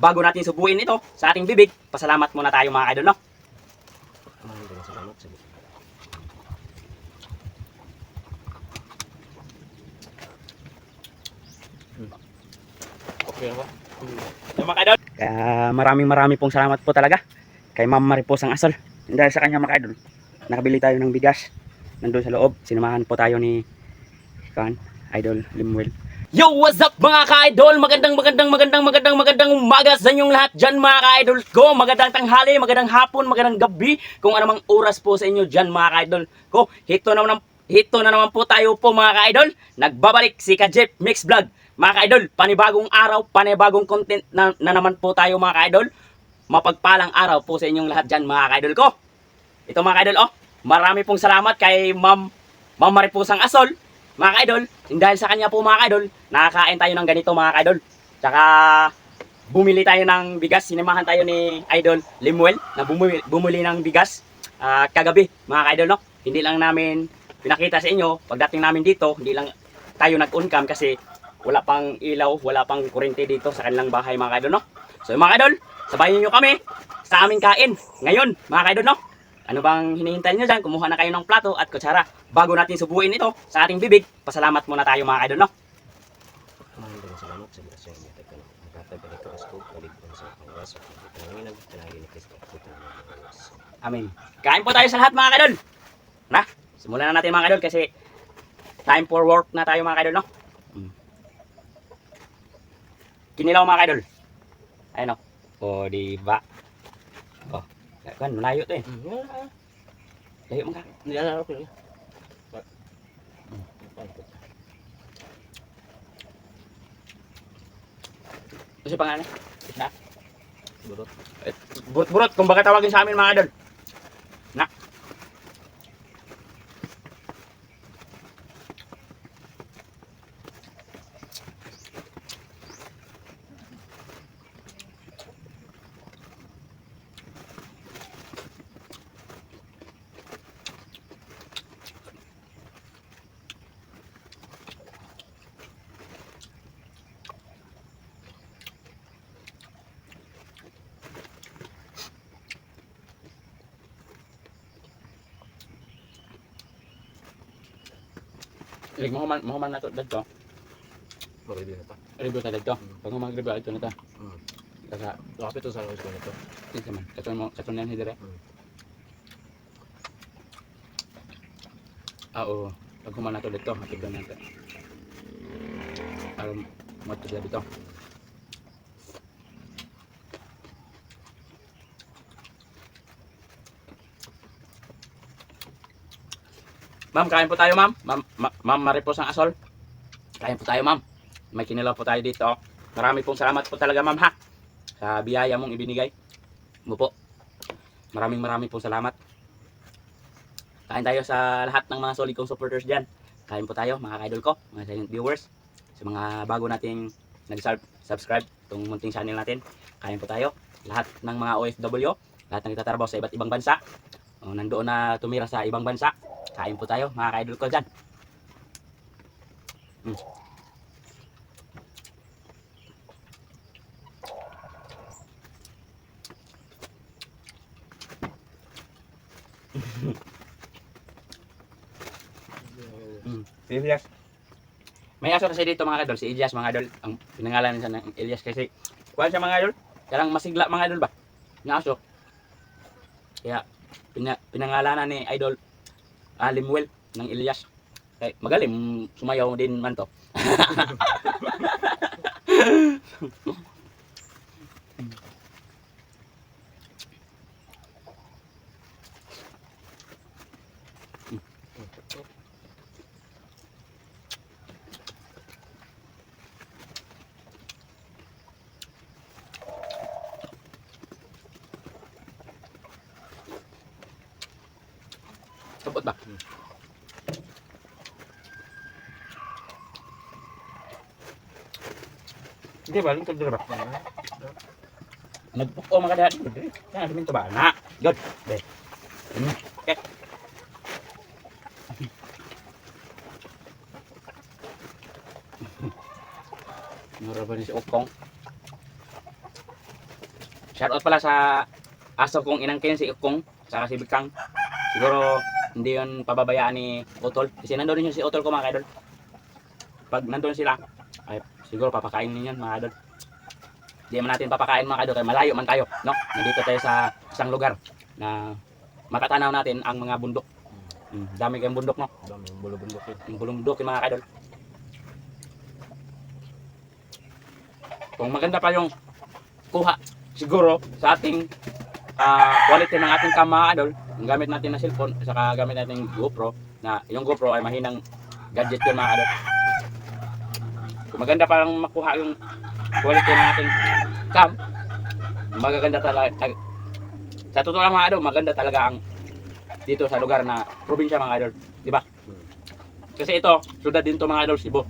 bago natin subuin ito sa ating bibig, pasalamat muna tayo mga idol, no? Okay ako. So, mga idol. Kaya maraming maraming pong salamat po talaga kay Ma'am Maripos ang asol. Dahil sa kanya mga idol, nakabili tayo ng bigas. Nandun sa loob, sinamahan po tayo ni kan Idol Limuel. Yo, what's up mga ka-idol? Magandang magandang magandang magandang magandang umaga sa inyong lahat dyan mga ka-idol ko. Magandang tanghali, magandang hapon, magandang gabi. Kung anumang oras po sa inyo dyan mga ka-idol ko. Hito na naman, hito na naman po tayo po mga ka-idol. Nagbabalik si Kajep Mix Vlog. Mga ka-idol, panibagong araw, panibagong content na, na naman po tayo mga ka-idol. Mapagpalang araw po sa inyong lahat dyan mga ka-idol ko. Ito mga ka-idol, oh, marami pong salamat kay Ma'am Ma'am Maripusang Asol, mga ka-idol. Dahil sa kanya po mga ka-idol, nakakain tayo ng ganito mga ka-idol. Tsaka bumili tayo ng bigas, sinamahan tayo ni Idol Limuel na bumili, bumili ng bigas ah, kagabi mga ka-idol no. Hindi lang namin pinakita sa inyo pagdating namin dito, hindi lang tayo nag-on-cam kasi wala pang ilaw, wala pang kurente dito sa kanilang bahay mga ka-idol no. So mga ka-idol, sabayan niyo kami sa aming kain ngayon mga ka-idol no. Ano bang hinihintay nyo dyan? Kumuha na kayo ng plato at kutsara. Bago natin subuin ito sa ating bibig, pasalamat muna tayo mga idol, no? Amen. Kain po tayo sa lahat mga idol. Na, simulan na natin mga idol kasi time for work na tayo mga idol, no? Mm. Kinilaw mga idol. Ayun, no? O, di ba? O, kan, malayo to eh. Layo mga. Nilalaro ko. Kasi pangalan? Na? Burot. Burot-burot, kung baka tawagin sa amin mga idol. Ilig mo man, mo man na to dito. Marili na pa. Review ta dito. Pag mo mag-review ito na ta. Hmm. Kasa, Kapit to sa ko na to. ito man. Katon mo, katon yan hidere. Hmm. Ah, oo. Pag human na to dito, hatid lang natin. Para mo ito dito. Ma'am, kain po tayo, ma'am. Ma'am, ma- ma'am Maripos ang asol. Kain po tayo, ma'am. May kinilaw po tayo dito. Marami pong salamat po talaga, ma'am, ha. Sa biyaya mong ibinigay. Mo po. Maraming maraming pong salamat. Kain tayo sa lahat ng mga solid kong supporters dyan. Kain po tayo, mga idol ko, mga silent viewers. Sa mga bago nating nag-subscribe itong munting channel natin. Kain po tayo. Lahat ng mga OFW, lahat ng nagtatrabaho sa iba't ibang bansa. O, nandoon na tumira sa ibang bansa. Kain po tayo, mga ka-idol ko dyan. Mm. Si Elias. May aso kasi dito mga idol, si Elias mga idol. Ang pinangalan niya ng Elias kasi kuha siya mga idol. Kaya lang masigla mga idol ba? Ng aso. Kaya pina, pinangalanan ni idol Alimwell ng Elias. Kaya magaling sumayaw din man to. Sabot ba? Hindi ba? Lingkod dito ba? Nagpuko mga dahil. Yan, sabihin to ba? Na! Good. Be. Hmm. Okay. Mura ba ni si Okong? Shoutout pala sa aso kong inangkin si Ukong, saka si Bikang. Siguro hindi yun pababayaan ni Utol. Kasi nandun yun si Utol ko mga kaidol. Pag nandun sila, siguro papakain ninyo mga kaidol. Hindi man natin papakain mga kaidol, kaya malayo man tayo. No? Nandito tayo sa isang lugar na matatanaw natin ang mga bundok. Mm, dami kayong bundok, no? Dami yung bulo-bundok yun. Yung bulundok yung mga kaidol. Kung maganda pa yung kuha, siguro sa ating ah, quality ng ating kaidol, yung gamit natin na cellphone, saka gamit natin GoPro, na yung GoPro ay mahinang gadget yun mga kaidol. Maganda pa lang makuha yung quality ng ating cam, magaganda talaga. tag- Sa totoo lang mga kaidol, maganda talaga ang dito sa lugar na probinsya mga idol, di ba? Kasi ito, syudad din to mga idol Cebu.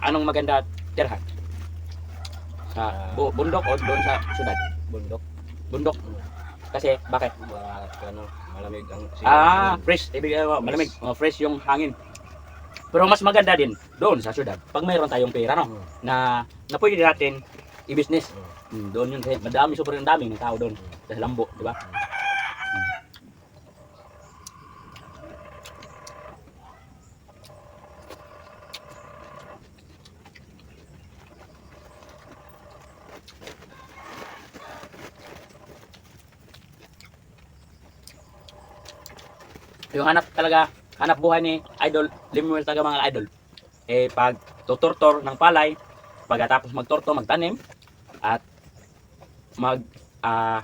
Anong maganda tirhan? Sa bu- bundok o doon sa syudad? Bundok. Bundok. Kasi bakit? Mga ano, malamig ang Ah, fresh. Ibig uh, malamig. Oh, fresh yung hangin. Pero mas maganda din doon sa syudad. Pag mayroon tayong pera, no? Hmm. Na, na pwede natin i-business. Hmm, doon yun. Kasi madami, sobrang dami ng tao doon. Sa Lambo, di ba? yung hanap talaga, hanap buhay ni Idol, Limuel talaga mga idol. Eh pag tutortor ng palay, pagkatapos magtorto, magtanim, at mag, ah,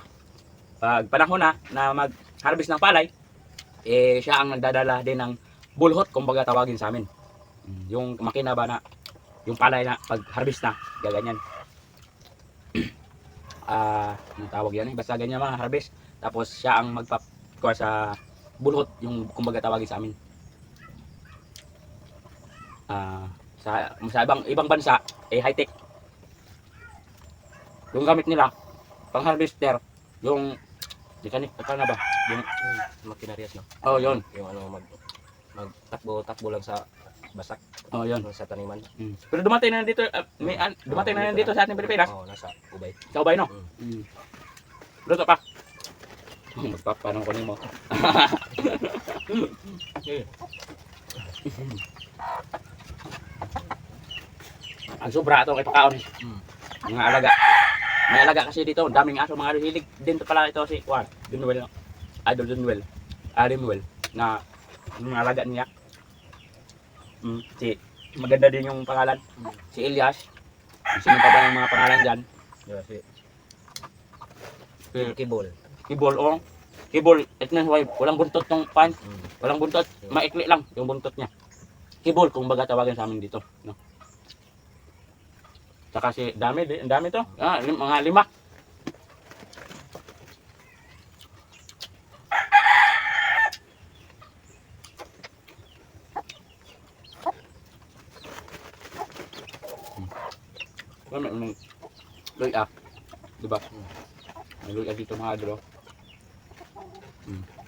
pag panahon na, na mag-harvest ng palay, eh siya ang nagdadala din ng bulhot, kumbaga tawagin sa amin. Yung makina ba na, yung palay na pag-harvest na, gaganyan. Ah, yung tawag yan eh, basta ganyan mga harvest. Tapos siya ang magpakuha sa bulhot yung kumbaga tawagin sa amin. Ah, sa, sa ibang ibang bansa eh high tech. Yung gamit nila pang harvester yung di kanik na ba? Yung Hmm, Makinarias no. oh yun. Yung ano mag magtakbo-takbo lang sa basak Oh yun. sa taniman. Mm. Pero dumating na dito ah, may an- dumating na dito sa ating Pilipinas. Oo, nasa ubay. Sa ubay no. Mm. Mm. Luto pa. Magpapanong ko nimo. Ang sobra ito kay pakaon eh. Mm. Mga alaga. May alaga kasi dito, ang daming aso, mga hilig din pala ito si Juan, Dunwell, Idol Dunwell, Arimwell, na yung alaga niya. Mm, si, maganda din yung pangalan, Mm. si Elias. Sino pa ba yung mga pangalan dyan? Diba, si Si Kibol. Kibol, oh. Kibol, ito na, why, walang buntot tong pan, Mm. walang buntot, maikli lang yung buntot niya. Kibol, kung baga tawagin sa amin dito, no? Saka si, dami, di- ang dami to, ah, lim- mga lima. Hmm. May, may, may, ah, di ba? May luya dito mga. Hmm. Hmm.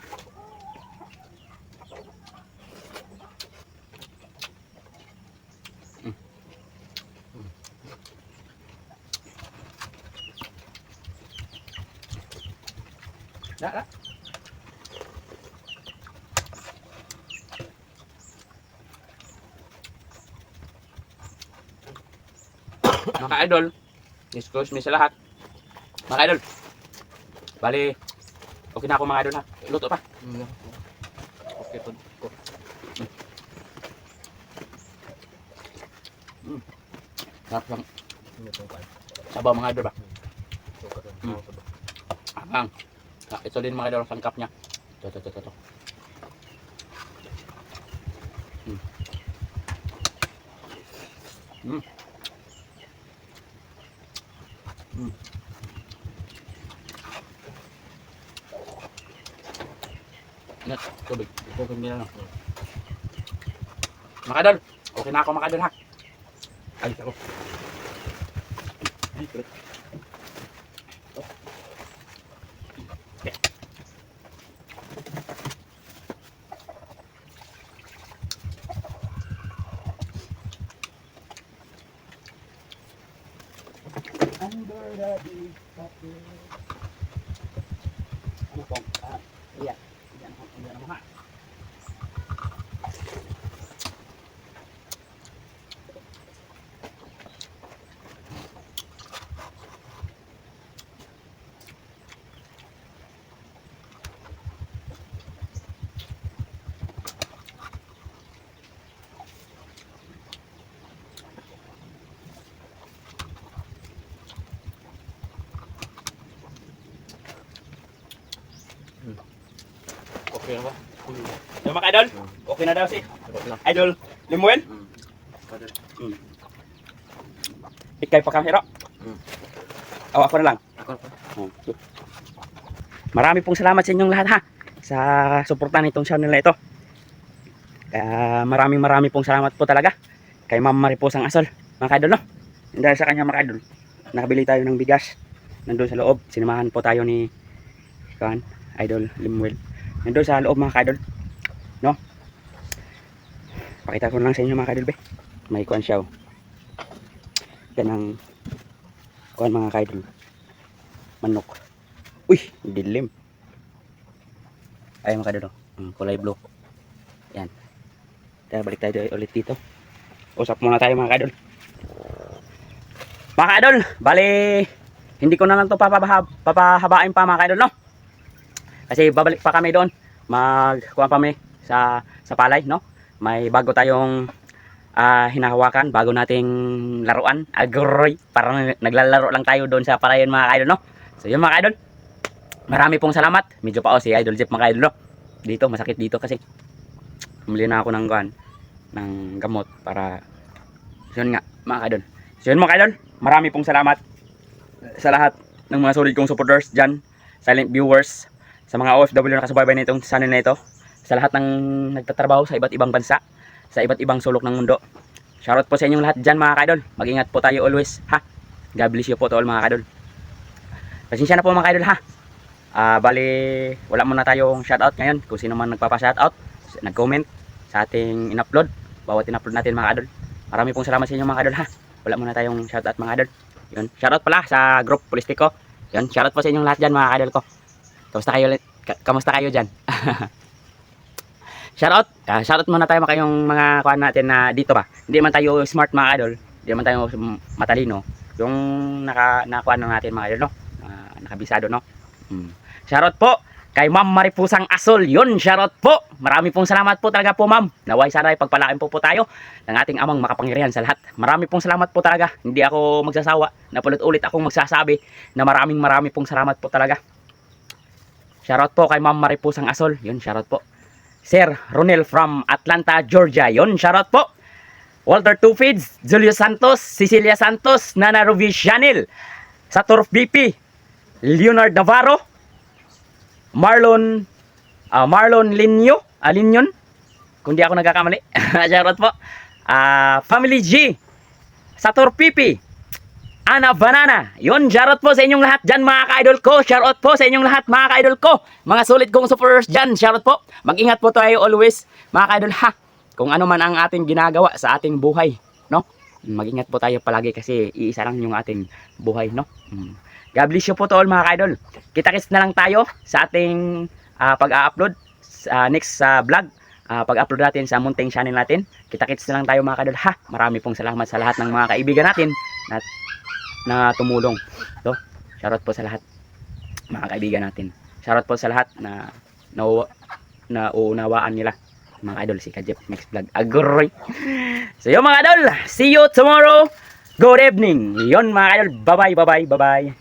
Da, da. Mga idol, excuse me sa lahat. Mga idol, bali, okay na ako mga idol ha. Luto pa. Mm. Okay po. Ko. Sarap lang. Sabaw mga idol ba? Mm. Ba? Abang. Ah, ito din mga idol ang sangkap niya. Ito, ito, ito, ito. ito. Mm. Mm. Mm. Net, tubig. Tubig nila. Mga idol, okay na ako mga idol ha. Ay, ako. Ay, kulit. Yeah. Okay na ba? Yung mga idol, okay na daw si. Idol Limuel. Hmm. Ikay pa kamera. Hmm. Oh, ako na lang. Ako pa. Marami pong salamat sa inyong lahat ha sa suporta nitong channel na ito. Kaya maraming marami pong salamat po talaga kay Ma'am Mariposang Asol, mga kaidol no. Dahil sa kanya mga kaidol, nakabili tayo ng bigas. Nandun sa loob, sinamahan po tayo ni kan Idol Limuel. Nandun sa loob mga kaidol. No? Pakita ko lang sa inyo mga kaidol be. May kuan siya. oh. Yan ang kuan mga kaidol. Manok. Uy, dilim. Ay mga kadolo, mm, kulay blue. Yan. Kaya balik tayo ulit dito. Usap muna tayo mga kadol. Mga kadol, bali hindi ko na lang to papabaha, papahabain pa mga kadol, no? Kasi babalik pa kami doon. Magkuha pa kami sa sa palay, no? May bago tayong ah, hinahawakan, bago nating laruan, agroy. Parang naglalaro lang tayo doon sa palayan mga kadol, no? So yun mga idol. Marami pong salamat. Medyo pa ako si Idol Jeff mga idol. no? Dito, masakit dito kasi. Bumili na ako ng kuan ng gamot para yun nga mga idol. So yun mga idol, marami pong salamat sa lahat ng mga solid kong supporters dyan, silent viewers, sa mga OFW na kasubaybay na itong channel na ito, sa lahat ng nagtatrabaho sa iba't ibang bansa, sa iba't ibang sulok ng mundo. Shoutout po sa inyong lahat dyan mga idol. Mag-ingat po tayo always, ha? God bless you po to all mga idol. Pasensya na po mga idol ha. Ah, bali wala muna tayong shoutout ngayon kung sino man nagpapa-shoutout, nag-comment sa ating in-upload, bawat in-upload natin mga idol. Marami pong salamat sa inyo mga idol ha. Wala muna tayong shoutout mga idol. Yun, shoutout pala sa group Polistiko. Yun, shoutout po sa inyong lahat diyan mga idol ko. Kamusta kayo ulit? Ka- kamusta kayo diyan? shoutout. Ah, shoutout muna tayo mga kayong mga kuan natin na dito ba. Hindi man tayo smart mga idol. Hindi man tayo matalino. Yung naka nakuha natin mga idol no. Ah, nakabisado no. Hmm. Shoutout po kay Ma'am Maripusang Asol. Yun, shoutout po. Marami pong salamat po talaga po, Ma'am. Naway sana ay pagpalain po po tayo ng ating amang makapangyarihan sa lahat. Marami pong salamat po talaga. Hindi ako magsasawa na ulit-ulit akong magsasabi na maraming marami pong salamat po talaga. Shoutout po kay Ma'am Maripusang Asol. Yun, shoutout po. Sir Ronel from Atlanta, Georgia. Yun, shoutout po. Walter Tufids, Julio Santos, Cecilia Santos, Nana Ruby Chanel, Saturf BP, Leonard Navarro, Marlon ah, Marlon Linyo, ah, Linyon, kung di ako nagkakamali. Shoutout po. Ah, Family G, Sator Pipi, Ana Banana. Yun, shoutout po sa inyong lahat dyan mga ka-idol ko. Shoutout po sa inyong lahat mga ka-idol ko. Mga sulit kong supporters dyan. Shoutout po. Mag-ingat po tayo always mga ka-idol ha. Kung ano man ang ating ginagawa sa ating buhay. No? Mag-ingat po tayo palagi kasi iisa lang yung ating buhay. No? Mm. God bless you po to all mga ka-idol. Kita-kits na lang tayo sa ating ah, pag-upload sa next sa vlog. Ah, pag-upload natin sa munting channel natin. Kita-kits na lang tayo mga ka-idol ha. Marami pong salamat sa lahat ng mga kaibigan natin na, na tumulong. So, shoutout po sa lahat mga kaibigan natin. Shoutout po sa lahat na na, na uunawaan nila mga idol si Kajep Mix Vlog Agroy. So yun mga idol, see you tomorrow. Good evening. Yun mga idol, bye bye, bye bye, bye bye.